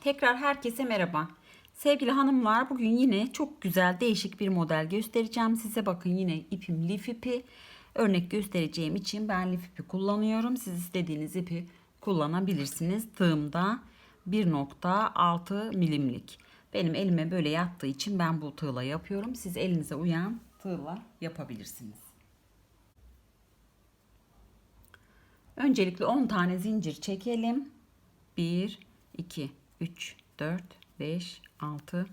Tekrar herkese merhaba. Sevgili hanımlar bugün yine çok güzel değişik bir model göstereceğim size. Bakın yine ipim lif ipi. Örnek göstereceğim için ben lif ipi kullanıyorum. Siz istediğiniz ipi kullanabilirsiniz. Tığımda 1.6 milimlik. Benim elime böyle yattığı için ben bu tığla yapıyorum. Siz elinize uyan tığla yapabilirsiniz. Öncelikle 10 tane zincir çekelim. 1, 2, 3, 4, 5, 6,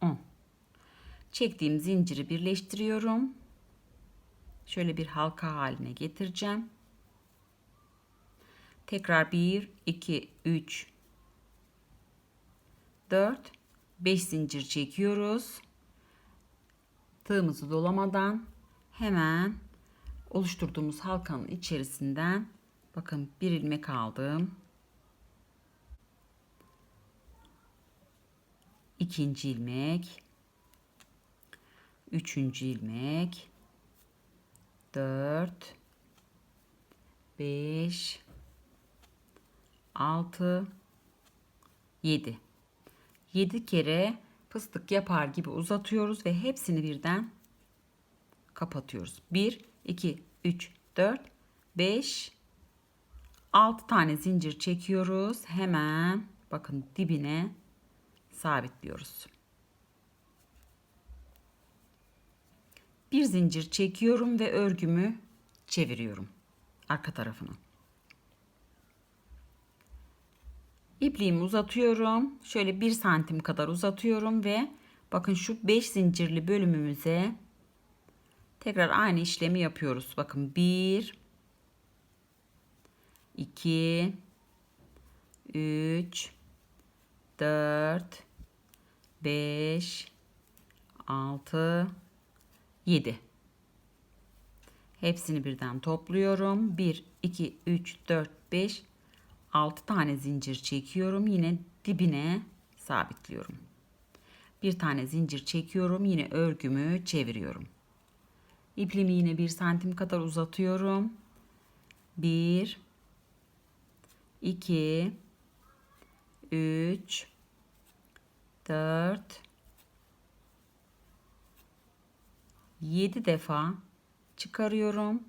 10. Çektiğim zinciri birleştiriyorum. Şöyle bir halka haline getireceğim. Tekrar 1, 2, 3, 4, 5 zincir çekiyoruz. Tığımızı dolamadan hemen oluşturduğumuz halkanın içerisinden bakın bir ilmek aldım. ikinci ilmek, üçüncü ilmek, dört, beş, altı, yedi. Yedi kere fıstık yapar gibi uzatıyoruz ve hepsini birden kapatıyoruz. Bir, iki, üç, dört, beş, altı tane zincir çekiyoruz. Hemen bakın dibine sabitliyoruz. Bir zincir çekiyorum ve örgümü çeviriyorum arka tarafını. İpliğimi uzatıyorum. Şöyle bir santim kadar uzatıyorum ve bakın şu 5 zincirli bölümümüze tekrar aynı işlemi yapıyoruz. Bakın 1 2 3 4 5 6 7 Hepsini birden topluyorum. 1 2 3 4 5 6 tane zincir çekiyorum. Yine dibine sabitliyorum. Bir tane zincir çekiyorum. Yine örgümü çeviriyorum. İpliğimi yine 1 santim kadar uzatıyorum. 1 2 3 4 7 defa çıkarıyorum.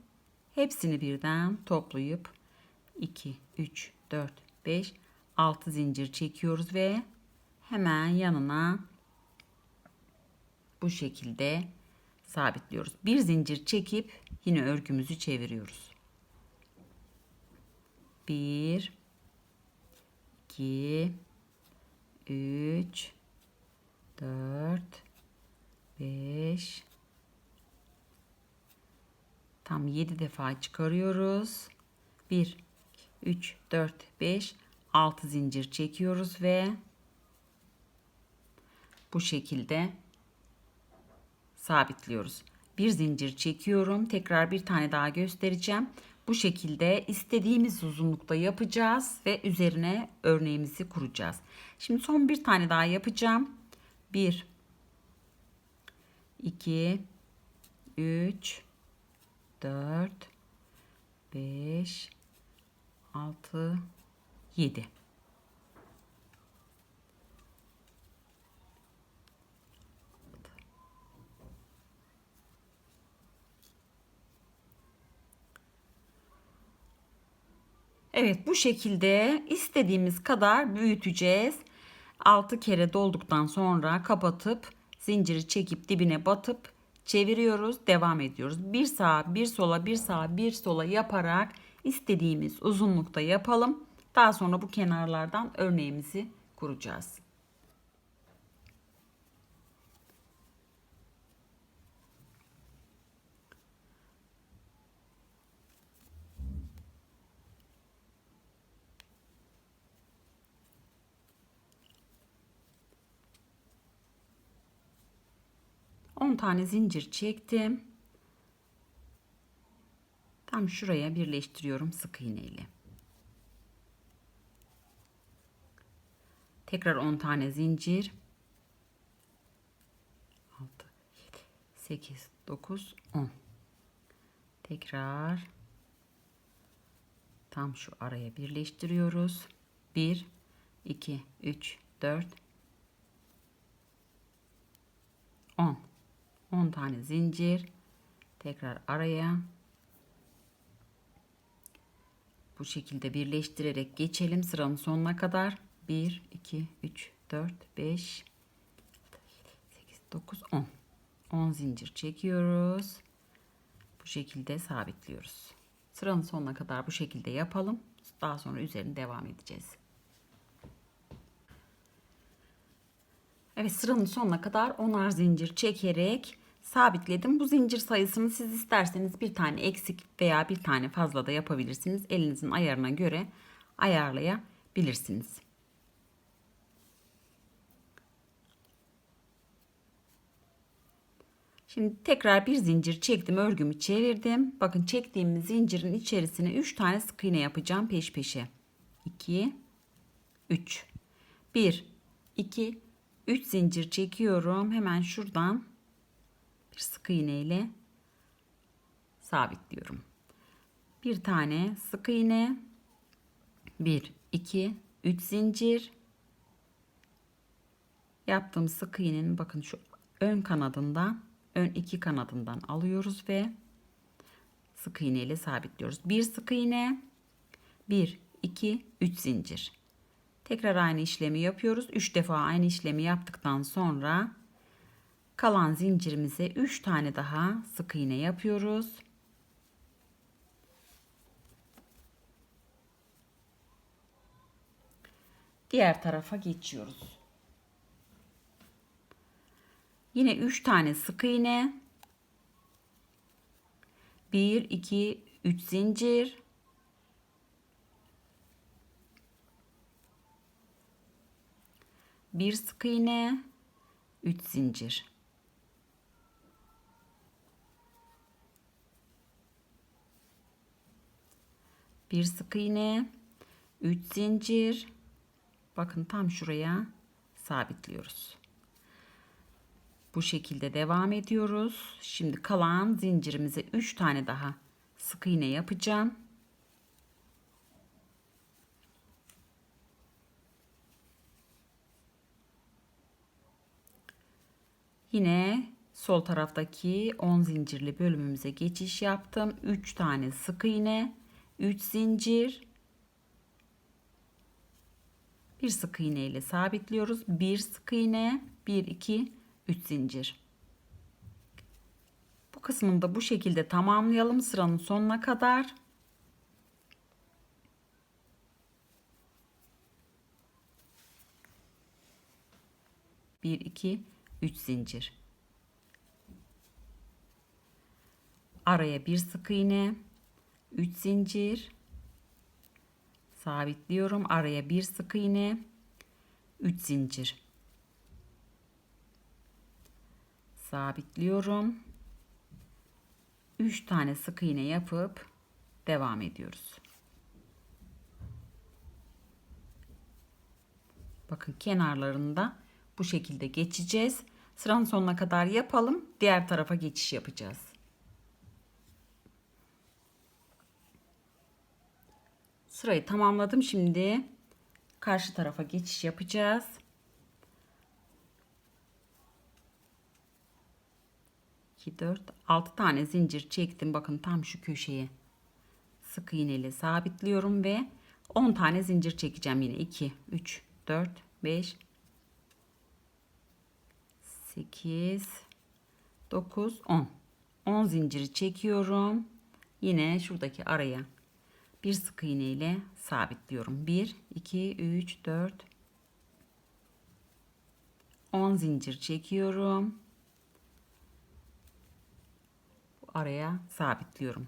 Hepsini birden toplayıp 2 3 4 5 6 zincir çekiyoruz ve hemen yanına bu şekilde sabitliyoruz. Bir zincir çekip yine örgümüzü çeviriyoruz. 1 2 3 4 5 tam 7 defa çıkarıyoruz. 1 3 4 5 6 zincir çekiyoruz ve bu şekilde sabitliyoruz. Bir zincir çekiyorum. Tekrar bir tane daha göstereceğim. Bu şekilde istediğimiz uzunlukta yapacağız ve üzerine örneğimizi kuracağız. Şimdi son bir tane daha yapacağım. 1 2 3 4 5 6 7 Evet bu şekilde istediğimiz kadar büyüteceğiz. 6 kere dolduktan sonra kapatıp zinciri çekip dibine batıp çeviriyoruz devam ediyoruz. Bir sağa bir sola bir sağa bir sola yaparak istediğimiz uzunlukta yapalım. Daha sonra bu kenarlardan örneğimizi kuracağız. Tane zincir çektim. Tam şuraya birleştiriyorum sık iğne ile. Tekrar 10 tane zincir. 6 7 8 9 10. Tekrar Tam şu araya birleştiriyoruz. 1 2 3 4 10 10 tane zincir tekrar araya. Bu şekilde birleştirerek geçelim sıranın sonuna kadar. 1 2 3 4 5 8 9 10 10 zincir çekiyoruz. Bu şekilde sabitliyoruz. Sıranın sonuna kadar bu şekilde yapalım. Daha sonra üzerine devam edeceğiz. Evet sıranın sonuna kadar 10'ar zincir çekerek sabitledim. Bu zincir sayısını siz isterseniz bir tane eksik veya bir tane fazla da yapabilirsiniz. Elinizin ayarına göre ayarlayabilirsiniz. Şimdi tekrar bir zincir çektim, örgümü çevirdim. Bakın çektiğim zincirin içerisine 3 tane sık iğne yapacağım peş peşe. 2 3 1 2 3 zincir çekiyorum. Hemen şuradan bir sık iğne ile sabitliyorum. Bir tane sık iğne 1 2 3 zincir yaptığım sık iğnenin bakın şu ön kanadından ön iki kanadından alıyoruz ve sık iğne ile sabitliyoruz. Bir sık iğne 1 2 3 zincir. Tekrar aynı işlemi yapıyoruz. 3 defa aynı işlemi yaptıktan sonra kalan zincirimize 3 tane daha sık iğne yapıyoruz. Diğer tarafa geçiyoruz. Yine 3 tane sık iğne. 1 2 3 zincir. Bir sık iğne, 3 zincir. Bir sık iğne, 3 zincir. Bakın tam şuraya sabitliyoruz. Bu şekilde devam ediyoruz. Şimdi kalan zincirimize 3 tane daha sık iğne yapacağım. Yine sol taraftaki 10 zincirli bölümümüze geçiş yaptım. 3 tane sık iğne, 3 zincir, bir sık iğne ile sabitliyoruz. Bir sık iğne, 1 2 3 zincir. Bu kısmını da bu şekilde tamamlayalım sıranın sonuna kadar. Bir, iki, 3 zincir. Araya bir sık iğne, 3 zincir. Sabitliyorum. Araya bir sık iğne, 3 zincir. Sabitliyorum. 3 tane sık iğne yapıp devam ediyoruz. Bakın kenarlarında bu şekilde geçeceğiz. Sıranın sonuna kadar yapalım. Diğer tarafa geçiş yapacağız. Sırayı tamamladım. Şimdi karşı tarafa geçiş yapacağız. İki, dört, altı tane zincir çektim. Bakın tam şu köşeye sık iğne ile sabitliyorum ve 10 tane zincir çekeceğim yine 2 3 4 5 8 9 10 10 zinciri çekiyorum yine şuradaki araya bir sık iğne ile sabitliyorum 1 2 3 4 10 zincir çekiyorum araya sabitliyorum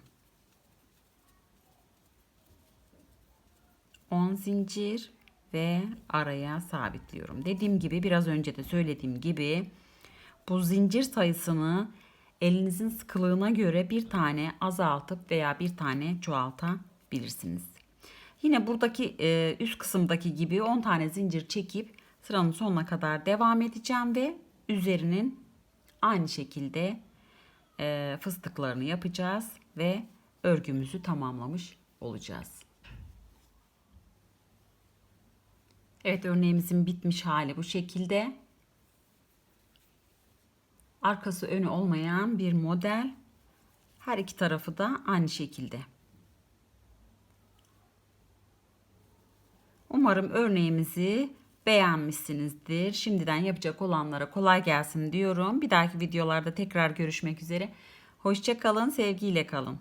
10 zincir ve araya sabitliyorum. Dediğim gibi biraz önce de söylediğim gibi bu zincir sayısını elinizin sıkılığına göre bir tane azaltıp veya bir tane çoğaltabilirsiniz yapabilirsiniz. Yine buradaki e, üst kısımdaki gibi 10 tane zincir çekip sıranın sonuna kadar devam edeceğim ve üzerinin aynı şekilde e, fıstıklarını yapacağız ve örgümüzü tamamlamış olacağız. Evet örneğimizin bitmiş hali bu şekilde. Arkası önü olmayan bir model. Her iki tarafı da aynı şekilde. Umarım örneğimizi beğenmişsinizdir. Şimdiden yapacak olanlara kolay gelsin diyorum. Bir dahaki videolarda tekrar görüşmek üzere. Hoşçakalın, sevgiyle kalın.